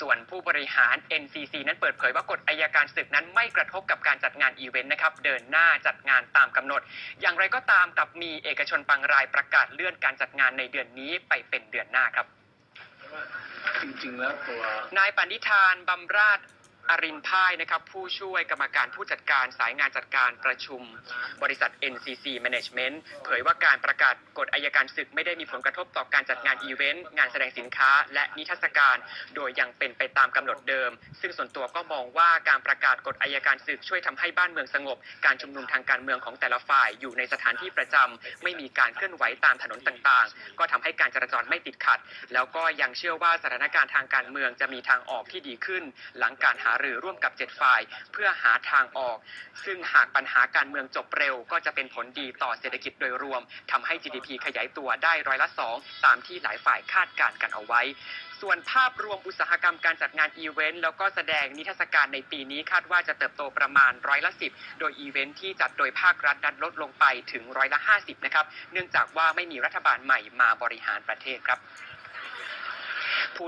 ส่วนผู้บริหาร NCC นั้นเปิดเผยว่ากฎอายการศึกนั้นไม่กระทบกับการจัดงานอีเวนต์นะครับเดินหน้าจัดงานตามกำหนด อย่างไรก็ตามกลับมีเอกชนบางรายประกาศเลื่อนการจัดงานในเดือนนี้ไปเป็นเดือนหน้าครับจริงๆแล้วตัวนายปณิธานบำราช อรินพ่ายนะครับผู้ช่วยกรรมการผู้จัดการสายงานจัดการประชุม บริษัท NCC Management เผยว่าการประกาศกฎอายการศึกไม่ได้มีผลกระทบต่อการจัดงานอีเวนต์งานแสดงสินค้า และนิทรรศการ โดยยังเป็นไปตามกำหนดเดิม ซึ่งส่วนตัวก็มองว่าการประกาศกฎอายการศึกช่วยทำให้บ้านเมืองสงบ การชุมนุมทางการเมืองของแต่ละฝ่ายอยู่ในสถานที่ประจำไม่มีการเคลื่อนไหวตามถนนต่างๆ ก็ทำให้การจราจรไม่ติดขัด แล้วก็ยังเชื่อว่าสถานการณ์ทางการเมืองจะมีทางออกที่ดีขึ้น หลังการหารือร่วมกับ 7 ฝ่าย เพื่อหาทางออก ซึ่งหากปัญหาการเมืองจบเร็ว ก็จะเป็นผลดีต่อเศรษฐกิจโดยรวมทำให้ GDP ขยายตัวได้ร้อยละ 2 ตามที่หลายฝ่ายคาดการณ์กันเอาไว้ ส่วนภาพรวมอุตสาหกรรมการจัดงานอีเวนต์แล้วก็แสดงนิทรรศการในปีนี้คาดว่าจะเติบโตประมาณร้อยละ10โดยอีเวนต์ที่จัดโดยภาครัฐนั้นลดลงไปถึงร้อยละ50นะครับ เนื่องจากว่าไม่มีรัฐบาลใหม่มาบริหารประเทศครับ